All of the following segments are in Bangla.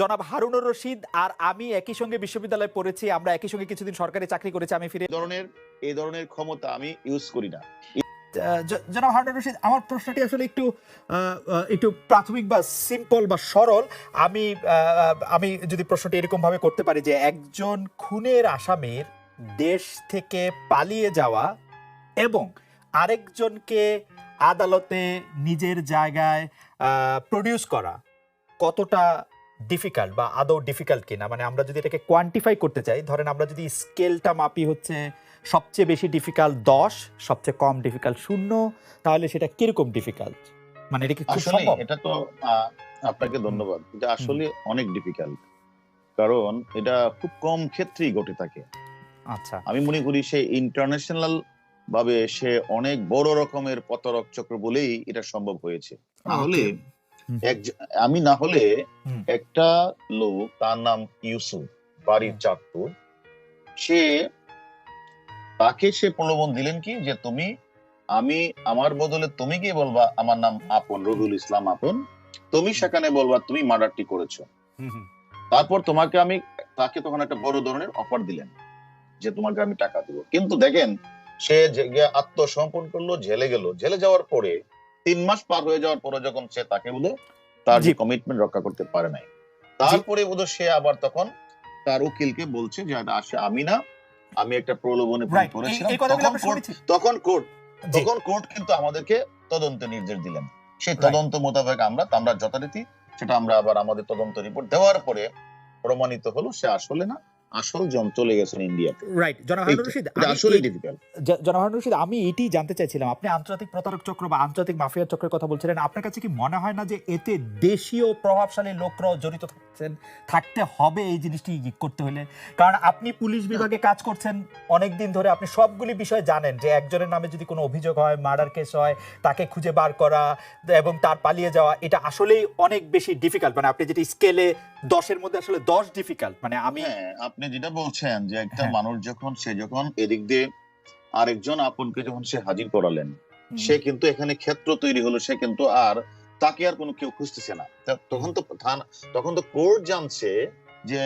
জনাব হারুনুর রশিদ আর আমি একই সঙ্গে বিশ্ববিদ্যালয়ে পড়েছি আমরা একই সঙ্গে কিছুদিন সরকারি চাকরি করেছি আমি ফিরে ধরনের এই ধরনের ক্ষমতা আমি ইউজ করি না। জনাব হারুনুর রশিদ আমার প্রশ্নটি আসলে একটু একটু প্রাথমিক বা সিম্পল বা সরল। আমি আমি যদি প্রশ্নটি এরকম ভাবে করতে পারি যে একজন খুনের আসামির দেশ থেকে পালিয়ে যাওয়া এবং আরেকজনকে আদালতে নিজের জায়গায় প্রডিউস করা কতটা ডিফিকাল্ট বা আদৌ ডিফিকাল্ট কিনা মানে আমরা যদি এটাকে কোয়ান্টিফাই করতে চাই ধরেন আমরা যদি স্কেলটা মাপি হচ্ছে সবচেয়ে বেশি ডিফিকাল্ট দশ সবচেয়ে কম ডিফিকাল্ট শূন্য তাহলে সেটা কীরকম ডিফিকাল্ট মানে এটা কি খুব আসলে সম্ভব? এটা তো আপনাকে ধন্যবাদ। এটা আসলে অনেক ডিফিকাল্ট কারণ এটা খুব কম ক্ষেত্রেই ঘটে থাকে। আচ্ছা। আমি মনে করি সে ইন্টারন্যাশনাল ভাবে সে অনেক বড় রকমের প্রতারক চক্র বলেই এটা সম্ভব হয়েছে। তাহলে আমি না হলে একটা লোক তার নাম ইউসুফ বাড়ির। চাঁদপুর সে তাকে সে প্রলোভন দিলেন কি? যে তুমি আমি আমার বদলে তুমি কি বলবা? আমার নাম আপন রবিউল ইসলাম আপন। তুমি সেখানে বলবা তুমি মার্ডারটি করেছ। তারপর তোমাকে আমি তাকে তখন একটা বড় ধরনের অফার দিলেন যে তোমাকে আমি টাকা দিব। কিন্তু দেখেন সে আত্মসমর্পণ করল জেলে গেল। জেলে যাওয়ার পরে তিন মাস পার হয়ে যাওয়ার পরে যখন সে তাকে বলে তার জি। কমিটমেন্ট রক্ষা করতে পারে নাই। তারপরে বোধ সে আবার তখন তার উকিলকে বলছে যে আসে আমি না আমি একটা প্রলোভনে কথাগুলো তখন কোর্ট তখন কোর্ট কিন্তু আমাদেরকে তদন্ত নির্দেশ দিলেন। সেই তদন্ত মোতাবেক আমরা আমরা যথারীতি সেটা আমরা আবার আমাদের তদন্ত রিপোর্ট দেওয়ার পরে প্রমাণিত হলো সে আসলে না। আসল চলে গেছেন ইন্ডিয়াতে রাইট আসলে ডিফিকাল্ট রশিদ আমি এটি জানতে চাইছিলাম। আপনি আন্তর্জাতিক প্রতারক চক্র বা আন্তর্জাতিক মাফিয়া চক্রের কথা বলছিলেন আপনার কাছে কি মনে হয় না যে এতে দেশীয় প্রভাবশালী লোকরাও জড়িত থাকছেন থাকতে হবে এই জিনিসটি করতে হলে? কারণ আপনি পুলিশ বিভাগে কাজ করছেন অনেক দিন ধরে আপনি সবগুলি বিষয় জানেন যে একজনের নামে যদি কোনো অভিযোগ হয় মার্ডার কেস হয় তাকে খুঁজে বার করা এবং তার পালিয়ে যাওয়া এটা আসলেই অনেক বেশি ডিফিকাল্ট মানে আপনি যেটি স্কেলে দশের মধ্যে আসলে দশ ডিফিকাল্ট মানে আমি হ্যাঁ আপনি যেটা বলছেন যে একটা হ্যাঁ। মানুষ যখন সে যখন এদিক দিয়ে আরেকজন আপনকে যখন সে হাজির করালেন সে কিন্তু এখানে ক্ষেত্র তৈরি হলো সে কিন্তু আর তাকে আর কোনো কেউ খুঁজতেছে না। তখন তো তখন তো কোর্ট জানছে যে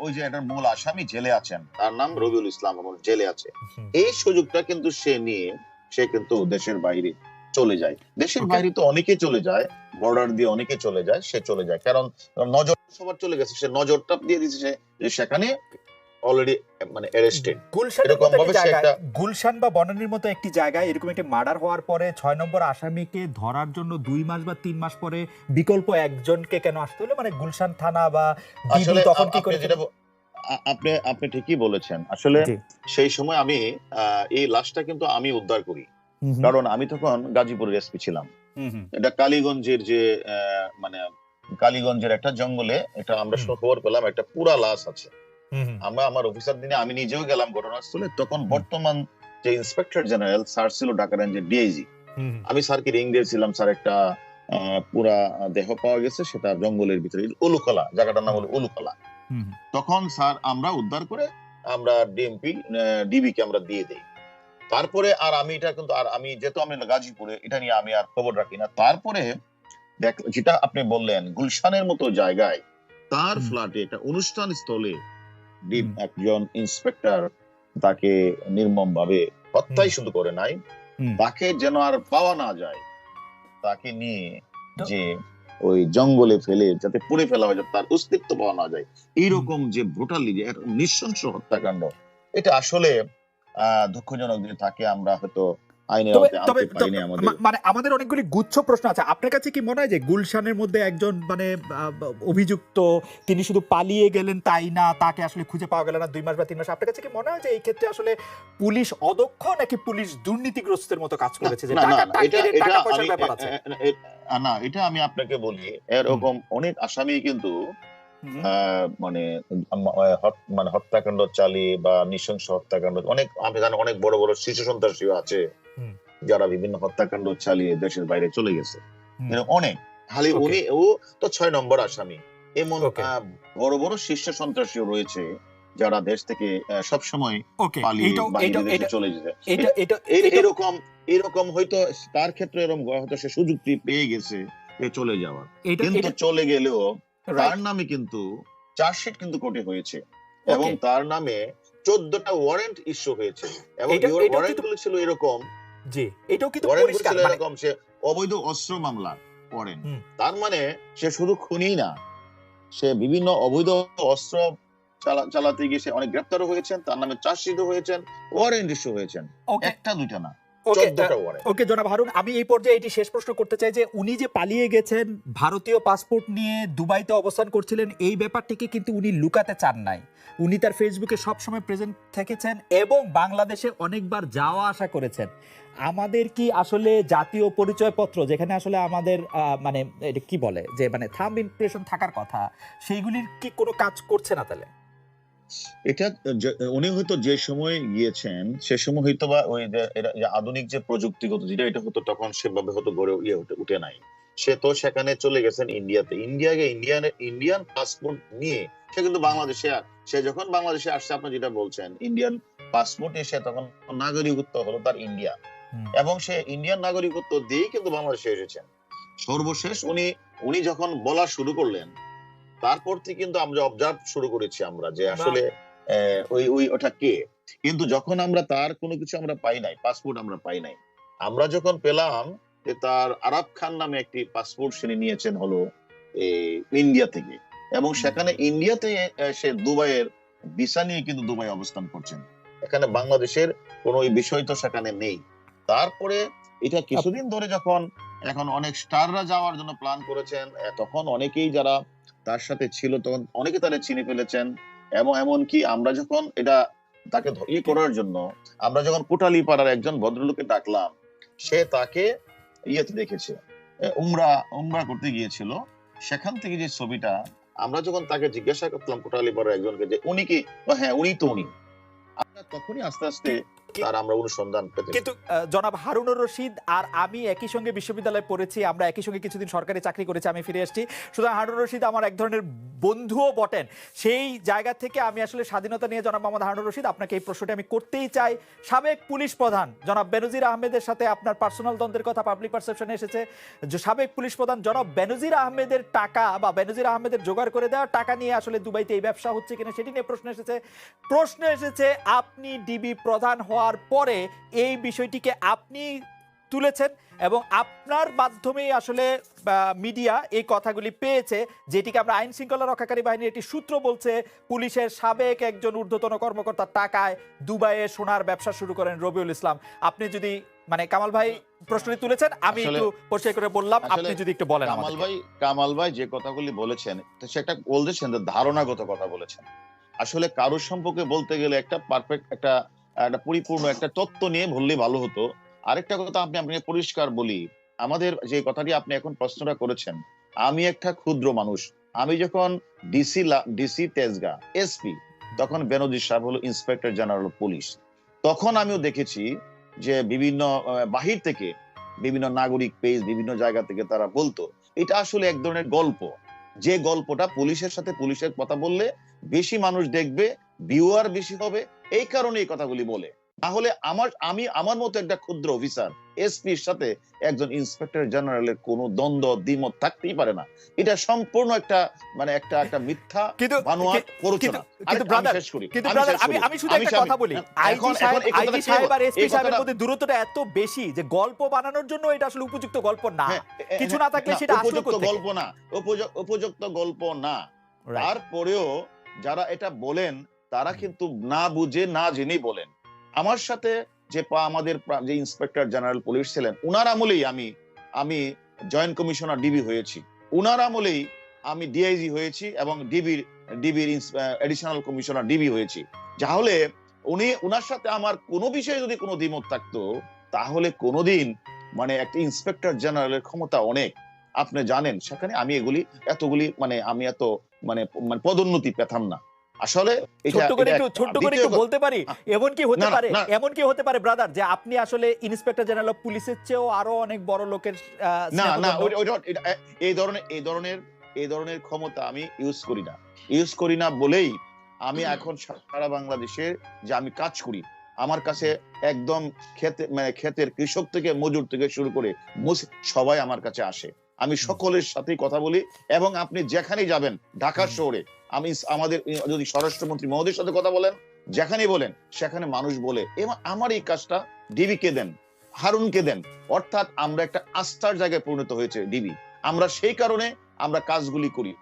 ওই যে এটার মূল আসামি জেলে আছেন তার নাম রবিউল ইসলাম জেলে আছে। এই সুযোগটা কিন্তু সে নিয়ে সে কিন্তু দেশের বাইরে চলে যায়। দেশের বাইরে তো অনেকে চলে যায় বর্ডার দিয়ে অনেকে চলে যায় সে চলে যায়। কারণ নজর সবার চলে গেছে সে নজরটা দিয়ে দিয়েছে সে সেখানে অলরেডি মানে অ্যারেস্টেড এরকম ভাবে সে একটা- গুলশান বা বনানীর মতো একটি জায়গায় এরকম একটি মার্ডার হওয়ার পরে ছয় নম্বর আসামিকে ধরার জন্য দুই মাস বা তিন মাস পরে বিকল্প একজনকে কেন আসতে হলো? মানে গুলশান থানা বা ডিবি আসলে তখন কি আপনি করে যেটা আপনি আপনি ঠিকই বলেছেন। আসলে সেই সময় আমি আহ, এই লাশটা কিন্তু আমি উদ্ধার করি। কারণ আমি তখন গাজীপুরের এসপি ছিলাম। এটা কালীগঞ্জের যে মানে কালীগঞ্জের একটা জঙ্গলে এটা আমরা খবর পেলাম একটা পুরা লাশ আছে। আমরা আমার অফিসার দিনে আমি নিজেও গেলাম ঘটনাস্থলে তখন বর্তমান যে ইন্সপেক্টর জেনারেল স্যার ছিল ঢাকা রেঞ্জের ডিআইজি আমি স্যারকে রিং দিয়েছিলাম স্যার একটা পুরা দেহ পাওয়া গেছে সেটা জঙ্গলের ভিতরে উলুকলা জায়গাটার নাম হলো উলুকলা তখন স্যার আমরা উদ্ধার করে আমরা ডিএমপি ডিবি কে আমরা দিয়ে দেই। তারপরে আর আমি এটা কিন্তু আর আমি যেহেতু আমি গাজীপুরে এটা নিয়ে আমি আর খবর রাখি না। তারপরে দেখ যেটা আপনি বললেন গুলশানের মতো জায়গায় তার ফ্ল্যাটে একটা অনুষ্ঠান স্থলে একজন ইন্সপেক্টর তাকে নির্মম ভাবে হত্যাই শুধু করে নাই তাকে যেন আর পাওয়া না যায় তাকে নিয়ে যে ওই জঙ্গলে ফেলে যাতে পুড়ে ফেলা হয় যাতে তার অস্তিত্ব পাওয়া না যায় এইরকম যে ব্রুটালি যে নৃশংস হত্যাকাণ্ড এটা আসলে দুঃখজনক যে তাকে আমরা হয়তো মানে আমাদের অনেকগুলি গুচ্ছ প্রশ্ন আছে। আপনার কাছে কি মনে হয় যে গুলশানের মধ্যে একজন মানে অভিযুক্ত তিনি শুধু পালিয়ে গেলেন তাই না তাকে আসলে খুঁজে পাওয়া গেল না দুই মাস বা তিন মাস? আপনার কাছে কি মনে হয় যে এই ক্ষেত্রে আসলে পুলিশ অদক্ষ নাকি পুলিশ দুর্নীতিগ্রস্তের মতো কাজ করেছে? যে টাকা পয়সার ব্যাপার আছে। না এটা আমি আপনাকে বলি এরকম অনেক আসামি কিন্তু মানে মানে হত্যাকাণ্ড চালিয়ে বা নৃশংস হত্যাকাণ্ড অনেক আমি জানি অনেক বড় বড় শিশু সন্ত্রাসীও আছে। যারা বিভিন্ন হত্যাকাণ্ড চালিয়ে দেশের বাইরে চলে গেছে। অনেক। খালি উনি ও তো ছয় নম্বর আসামি। এমন বড় বড় শীর্ষ সন্ত্রাসীও রয়েছে যারা দেশ থেকে সব সময় পালিয়ে বাইরে দেশে এটা চলে যেতে এরকম এরকম হয়তো তার ক্ষেত্রে এরকম হয়তো সে সুযোগটি পেয়ে গেছে চলে যাওয়ার। কিন্তু চলে গেলেও তার নামে কিন্তু চার্জশিট কিন্তু কোর্টে হয়েছে এবং তার নামে চোদ্দটা ওয়ারেন্ট ইস্যু হয়েছে এবং ওয়ারেন্টগুলো ছিল এরকম। জি এটাও কিন্তু পরিষ্কার মানে এরকম সে অবৈধ অস্ত্র মামলা করেন তার মানে সে শুধু খুনি না সে বিভিন্ন অবৈধ অস্ত্র চালাতে গিয়ে সে অনেক গ্রেপ্তারও হয়েছেন তার নামে চার্জশিটও হয়েছেন ওয়ারেন্ট ইস্যু হয়েছেন। একটা দুইটা না। ওকে জনাব হারুন আমি এই পর্যায়ে এটি শেষ প্রশ্ন করতে চাই যে উনি যে পালিয়ে গেছেন ভারতীয় পাসপোর্ট নিয়ে দুবাইতে অবস্থান করছিলেন এই ব্যাপারটিকে কিন্তু উনি লুকাতে চান নাই। উনি তার ফেসবুকে সবসময় প্রেজেন্ট থেকেছেন এবং বাংলাদেশে অনেকবার যাওয়া আসা করেছেন। আমাদের কি আসলে জাতীয় পরিচয়পত্র যেখানে আসলে আমাদের মানে এটা কি বলে? যে মানে থাম্ব ইমপ্রেশন থাকার কথা সেইগুলির কি কোনো কাজ করছে না তাহলে? এটা উনি হয়তো যে সময় গিয়েছেন সে সময় হয়তো বা ওই যে আধুনিক যে প্রযুক্তিগত যেটা এটা হতো তখন সেভাবে হয়তো গড়ে ইয়ে উঠে- নাই। সে তো সেখানে চলে গেছেন ইন্ডিয়াতে। ইন্ডিয়াকে ইন্ডিয়ান ইন্ডিয়ান পাসপোর্ট নিয়ে সে কিন্তু বাংলাদেশে আর সে যখন বাংলাদেশে আসছে আপনি যেটা বলছেন ইন্ডিয়ান পাসপোর্ট এসে তখন নাগরিকত্ব হলো তার ইন্ডিয়া। এবং সে ইন্ডিয়ান নাগরিকত্ব দিয়েই কিন্তু বাংলাদেশে এসেছেন। সর্বশেষ উনি উনি যখন বলা শুরু করলেন তারপর থেকে কিন্তু আমরা অবজার্ভ শুরু করেছি আমরা যে আসলে ওই ওই ওটা কে? কিন্তু যখন আমরা তার কোনো কিছু আমরা পাই নাই পাসপোর্ট আমরা পাই নাই আমরা যখন পেলাম যে তার আরাব খান নামে একটি পাসপোর্ট সে নিয়েছেন হলো ইন্ডিয়া থেকে। এবং সেখানে ইন্ডিয়াতে সে দুবাইয়ের ভিসা নিয়ে কিন্তু দুবাই অবস্থান করছেন। এখানে বাংলাদেশের কোনো ওই বিষয় তো সেখানে নেই। তারপরে এটা কিছুদিন ধরে যখন এখন অনেক স্টাররা যাওয়ার জন্য প্ল্যান করেছেন তখন অনেকেই যারা তার সাথে ছিল তখন অনেকে তারা চিনে ফেলেছেন। এবং এমনকি আমরা যখন এটা তাকে ইয়ে করার জন্য, আমরা যখন কোটালি পাড়ার একজন ভদ্রলোককে ডাকলাম, সে তাকে ইয়েতে দেখেছে উমরা উমরা করতে গিয়েছিল। সেখান থেকে যে ছবিটা, আমরা যখন তাকে জিজ্ঞাসা করলাম কোটালি পাড়ার একজনকে যে, উনি কি? হ্যাঁ উনি তো উনি। আমরা তখনই আস্তে আস্তে তার আমরা অনুসন্ধান কিন্তু জনাব হারুনুর রশিদ আর আমি একই সঙ্গে বিশ্ববিদ্যালয়ে পড়েছি আমরা একই সঙ্গে কিছুদিন সরকারি চাকরি করেছি আমি ফিরে এসেছি। সুতরাং হারুনুর রশিদ আমার এক ধরনের বন্ধুও বটেন। সেই জায়গা থেকে আমি আসলে স্বাধীনতা নিয়ে জনাব মোহাম্মদ হারুনুর রশিদ আপনাকে এই প্রশ্নটি আমি করতেই চাই। সাবেক পুলিশ প্রধান জনাব বেনজির আহমেদের সাথে আপনার পার্সোনাল দ্বন্দ্বের কথা পাবলিক পারসেপশনে এসেছে। সাবেক পুলিশ প্রধান জনাব বেনজির আহমেদের টাকা বা বেনজির আহমেদের জোগাড় করে দেওয়া টাকা নিয়ে আসলে দুবাইতে এই ব্যবসা হচ্ছে কিনা সেটি নিয়ে প্রশ্ন এসেছে। প্রশ্ন এসেছে আপনি ডিবি প্রধান হওয়ার পরে এই বিষয়টিকে আপনি তুলেছেন এবং আপনার মাধ্যমেই আসলে মিডিয়া এই কথাগুলি পেয়েছে যেটিকে আমরা আইন শৃঙ্খলা রক্ষাকারী বাহিনীর একটি সূত্র বলছে পুলিশের সাবেক একজন ঊর্ধ্বতন কর্মকর্তার টাকায় দুবাইয়ে সোনার ব্যবসা শুরু করেন রবিউল ইসলাম। আপনি যদি মানে কামাল ভাই প্রশ্নটি তুলেছেন আমি একটু পরিষ্কার করে বললাম আপনি যদি একটু বলেন কামাল ভাই কামাল ভাই যে কথাগুলি বলেছেন সেটা বলতেছেন ধারণাগত কথা বলেছেন। আসলে কারোর সম্পর্কে বলতে গেলে একটা পারফেক্ট একটা একটা পরিপূর্ণ একটা তত্ত্ব নিয়ে বললে ভালো হতো। আরেকটা কথা আপনি আপনাকে পরিষ্কার বলি, আমাদের যে কথাটি আপনি এখন প্রশ্নটা করেছেন, আমি একটা ক্ষুদ্র মানুষ, আমি যখন ডিসি ডিসি তেজগা এসপি তখন বেনজির সাহেব হলো ইন্সপেক্টর জেনারেল পুলিশ। তখন আমিও দেখেছি যে বিভিন্ন বাহির থেকে বিভিন্ন নাগরিক পেজ, বিভিন্ন জায়গা থেকে তারা বলতো, এটা আসলে এক ধরনের গল্প। যে গল্পটা পুলিশের সাথে পুলিশের কথা বললে বেশি মানুষ দেখবে ভিউয়ার বেশি হবে এই কারণে এই কথাগুলি বলে। তাহলে আমার আমি আমার মতো একটা ক্ষুদ্র অফিসার এসপির সাথে একজন ইন্সপেক্টর জেনারেলের কোনো দ্বন্দ্ব দ্বিমত থাকতেই পারে না। এটা সম্পূর্ণ একটা মানে একটা একটা মিথ্যা কিন্তু বানোয়াট প্ররোচনা। কিন্তু- আরেকটা কিন্তু কিন্তু আমি আমি শুধু একটা কথা বলি। আইজি সাহেব আইজি সাহেব আর এসপি সাহেবের মধ্যে দূরত্বটা এত বেশি যে গল্প বানানোর জন্য এটা আসলে উপযুক্ত গল্প না। হ্যাঁ, কিছু হ্যাঁ, না থাকলে সেটা আসলো উপযুক্ত গল্প না উপয- উপযুক্ত গল্প না. তারপরেও যারা এটা বলেন তারা কিন্তু না বুঝে না জেনেই বলেন। আমার সাথে যে পা- আমাদের যে ইন্সপেক্টর জেনারেল পুলিশ ছিলেন উনার আমলেই আমি আমি জয়েন্ট কমিশনার ডিবি হয়েছি। উনার আমলেই আমি ডিআইজি হয়েছি এবং ডিবির ডিবির এডিশনাল কমিশনার ডিবি হয়েছি। তাহলে উনি উনার সাথে আমার কোনো বিষয়ে যদি কোনো দ্বিমত থাকতো তাহলে কোনোদিন মানে একটা ইন্সপেক্টর জেনারেলের ক্ষমতা অনেক। আপনি জানেন সেখানে আমি এগুলি এতগুলি মানে আমি এত মানে মানে পদোন্নতি পেতাম না। আসলে ছোট্ট করে একটু ছোট্ট করে একটু বলতে পারি? এমন কি হতে পারে? এমন কি হতে পারে ব্রাদার যে আপনি আসলে ইন্সপেক্টর জেনারেল অফ পুলিশের চেয়েও আরও অনেক বড় লোকের না না এই ধরনের এই ধরনের এই ধরনের ক্ষমতা আমি ইউজ করি না। ইউজ করি না বলেই আমি এখন সারা বাংলাদেশে যে আমি কাজ করি আমার কাছে একদম খেতে মানে ক্ষেতের কৃষক থেকে মজুর থেকে শুরু করে সবাই আমার কাছে আসে। আমি সকলের সাথেই কথা বলি এবং আপনি যেখানেই যাবেন ঢাকা হুম। শহরে আমি আমাদের যদি স্বরাষ্ট্রমন্ত্রী মহোদয়ের সাথে কথা বলেন যেখানে বলেন, সেখানে মানুষ বলে এবং আমার এই কাজটা ডিবিকে দেন? হারুনকে দেন? অর্থাৎ আমরা একটা আস্থার জায়গায় পরিণত হয়েছে ডিবি। আমরা সেই কারণে আমরা কাজগুলি করি।